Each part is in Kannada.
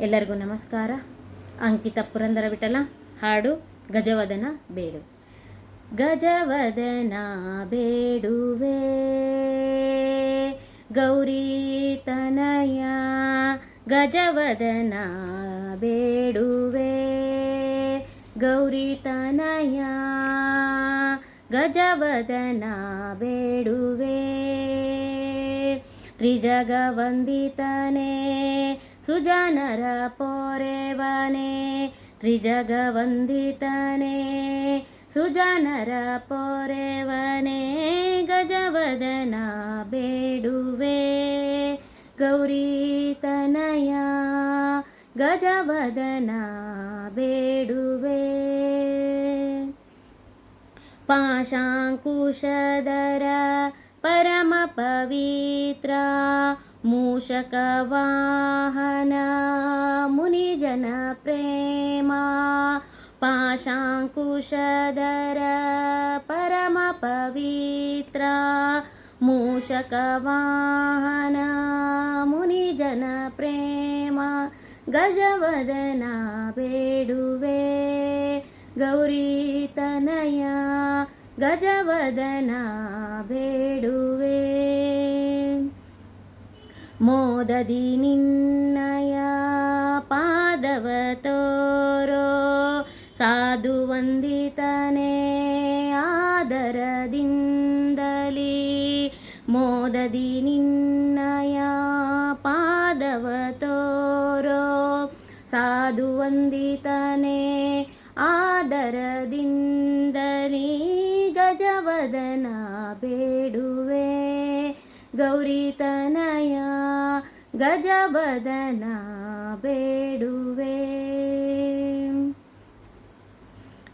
ಎಲ್ಲರಿಗೂ ನಮಸ್ಕಾರ. ಅಂಕಿತ ಪುರಂದರ ವಿಠಲ ಹಾಡು ಗಜವದನ ಬೇಡು. ಗಜವದನ ಬೇಡುವೆ. ಗೌರಿ ತನಯ ಗಜವದನ ಬೇಡುವೆ. ಗೌರಿ ತನಯ ಗಜವದನ ಬೇಡುವೆ. ತ್ರಿಜಗ ವಂದಿತನೆ सुजनर पोरेवने त्रिजगवन्दितने। सुजनर पोरेवने गजवदना बेडुवे। गौरीतनया गजवदना बेडुवे। पाशाङ्कुशदर परमपवित्रा। मूषकवाहन मुनिजनप्रेमा पाशाङ्कुशधर परमपवित्रा मूषकवाहना मुनिजनप्रेमा गजवदना बेडुवे गौरीतनया गजवदना बेडुवे ಮೋದದಿ ನಿನ್ನಯ ಪಾದವ ತೋರೋ. ಸಾಧು ವಂದಿತನೇ ಆದರದಿಂದಲಿ. ಮೋದದಿ ನಿನ್ನಯ ಪಾದವ ತೋರೋ. ಸಾಧು ವಂದಿತನೇ ಆದರದಿಂದಲಿ ಗಜವದನ ಬೇಡುವೆ. ಗೌರಿ ತನಯ ಗಜವದನ ಬೇಡುವೆ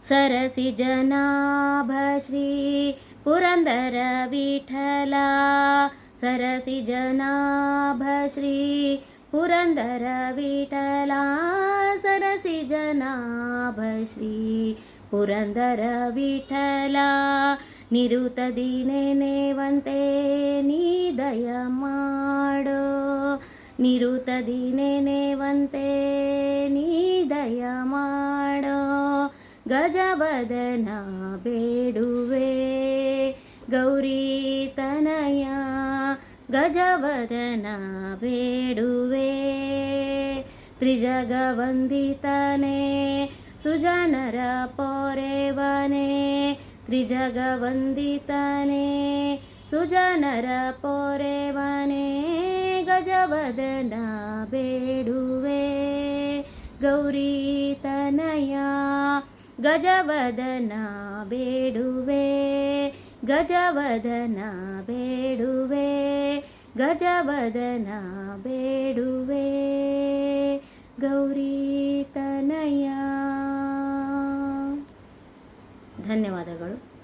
ಸರಸಿ ಜನಾಭ ಶ್ರೀ ಪುರಂದರ ವಿಠಲ ಸರಸಿ ಜನಾಭ ಶ್ರೀ ಪುರಂದರ ವಿಠಲ ಸರಸಿ ಜನಾಭ ಶ್ರೀ ಪುರಂದರ ವಿಠಲ ನಿರುತದಿ ನೆನೆವಂತೆ ನೀ ದಯ ಮಾಡೋ ಗಜಬದನ ಬೇಡುವೆ. ಗೌರಿ ತನಯ ಗಜವದನ ಬೇಡುವೆ. ತ್ರಿಜಗ ವಂದಿತನೆ ಸುಜನರ ಪೋರೆವನೆ. ತ್ರಿಜಗ ವಂದಿತನೆ ಸುಜನರ ಪೋರೆವನೆ. ಗಜವದನ ಬೇಡುವೆ. ಗೌರಿ ತನಯ ಗಜವದನ ಬೇಡುವೆ. ಗಜವದನ ಬೇಡುವೆ ಗಜವದನ ಬೇಡುವೆ. ಗೌರಿ ತನಯ. ಧನ್ಯವಾದಗಳು.